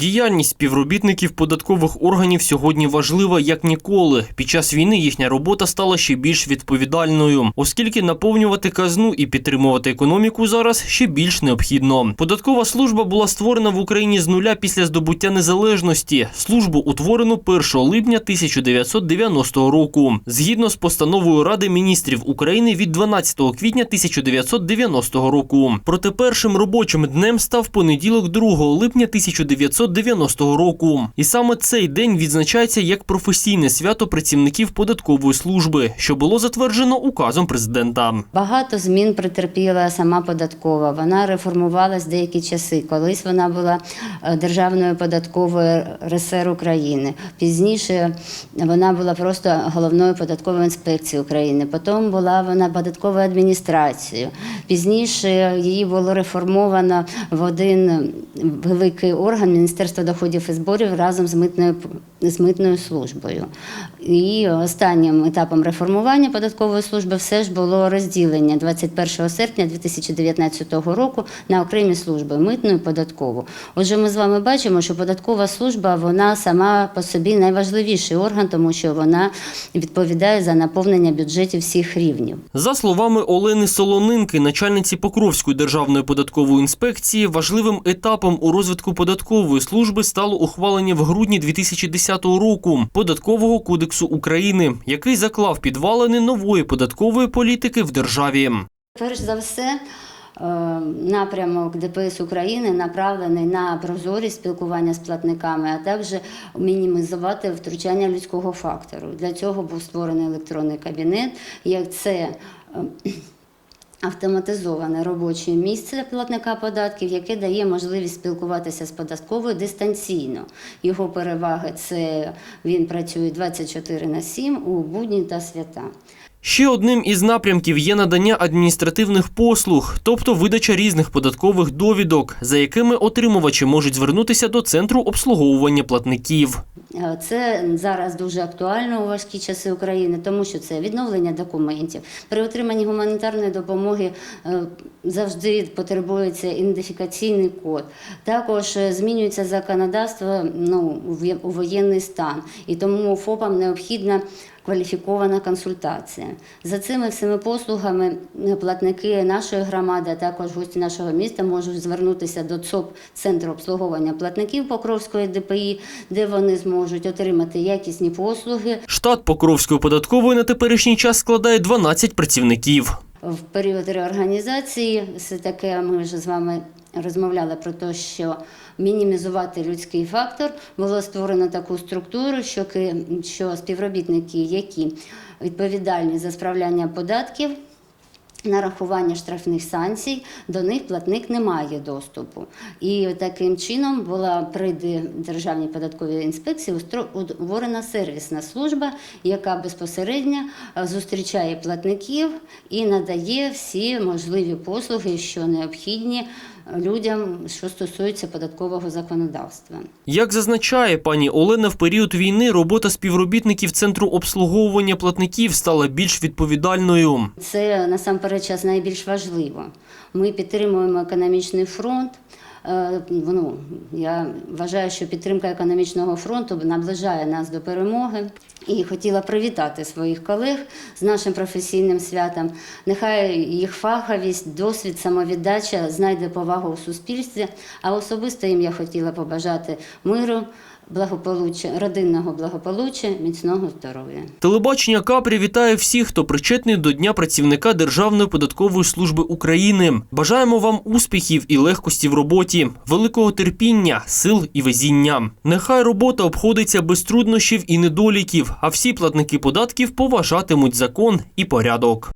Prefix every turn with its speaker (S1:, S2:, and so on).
S1: Діяльність співробітників податкових органів сьогодні важлива як ніколи. Під час війни їхня робота стала ще більш відповідальною, оскільки наповнювати казну і підтримувати економіку зараз ще більш необхідно. Податкова служба була створена в Україні з нуля після здобуття незалежності. Службу утворено 1 липня 1990 року, згідно з постановою Ради міністрів України від 12 квітня 1990 року. Проте першим робочим днем став понеділок 2 липня 1990 року. І саме цей день відзначається як професійне свято працівників податкової служби, що було затверджено указом президента.
S2: Багато змін претерпіла сама податкова. Вона реформувалась деякі часи. Колись вона була е, державною податковою РСР України. Пізніше вона була просто головною податковою інспекцією України. Потім була вона податковою адміністрацією. Пізніше її було реформовано в один великий орган Міністерства доходів і зборів разом з митною з митною службою. І останнім етапом реформування податкової служби все ж було розділення 21 серпня 2019 року на окремі служби митну і податкову. Отже, ми з вами бачимо, що податкова служба вона сама по собі найважливіший орган, тому що вона відповідає за наповнення бюджетів всіх рівнів.
S1: За словами Олени Солонинки, начальниці Покровської державної податкової інспекції, важливим етапом у розвитку податкової служби стало ухвалення в грудні 2010 року податкового кодексу України, який заклав підвалини нової податкової політики в державі.
S2: Перш за все, е, напрямок ДПС України направлений на прозорість спілкування з платниками, а також мінімізувати втручання людського фактору. Для цього був створений електронний кабінет, як це е, Автоматизоване робоче місце платника податків, яке дає можливість спілкуватися з податковою дистанційно. Його переваги це він працює 24 на 7 у будні та свята.
S1: Ще одним із напрямків є надання адміністративних послуг, тобто видача різних податкових довідок, за якими отримувачі можуть звернутися до центру обслуговування платників.
S2: Е, Це зараз дуже актуально у важкі часи України, тому що це відновлення документів. При отриманні гуманітарної допомоги е, завжди потребується ідентифікаційний код. Також е, змінюється законодавство ну, у воєнний стан, і тому ФОПам необхідна кваліфікована консультація. За цими всіми послугами е, платники нашої громади, а також гості нашого міста можуть звернутися до ЦОП Центру обслуговування платників Покровської ДПІ, де вони зможуть отримати якісні послуги.
S1: Штат Покровської податкової на теперішній час складає 12 працівників.
S2: В період реорганізації все таке ми вже з вами розмовляли про те, що мінімізувати людський фактор було створено таку структуру, що, що співробітники, які відповідальні за справляння податків. Нарахування штрафних санкцій до них платник не має доступу. І таким чином була при Державній податковій інспекції утворена сервісна служба, яка безпосередньо е, зустрічає платників і надає всі можливі послуги, що необхідні людям, що стосується податкового законодавства.
S1: Як зазначає пані Олена, в період війни робота співробітників центру обслуговування платників стала більш відповідальною.
S2: Це насамперед час найбільш важливо. Ми підтримуємо економічний фронт. Е, Ну, я вважаю, що підтримка економічного фронту наближає нас до перемоги. І хотіла привітати своїх колег з нашим професійним святом. Нехай їх фаховість, досвід, самовіддача знайде повагу у суспільстві. А особисто їм я хотіла побажати миру, благополуччя, родинного благополуччя, міцного здоров'я.
S1: Телебачення Капрі вітає всіх, хто причетний до Дня працівника Державної податкової служби України. Бажаємо вам успіхів і легкості в роботі, великого терпіння, сил і везіння. Нехай робота обходиться без труднощів і недоліків, а всі платники податків поважатимуть закон і порядок.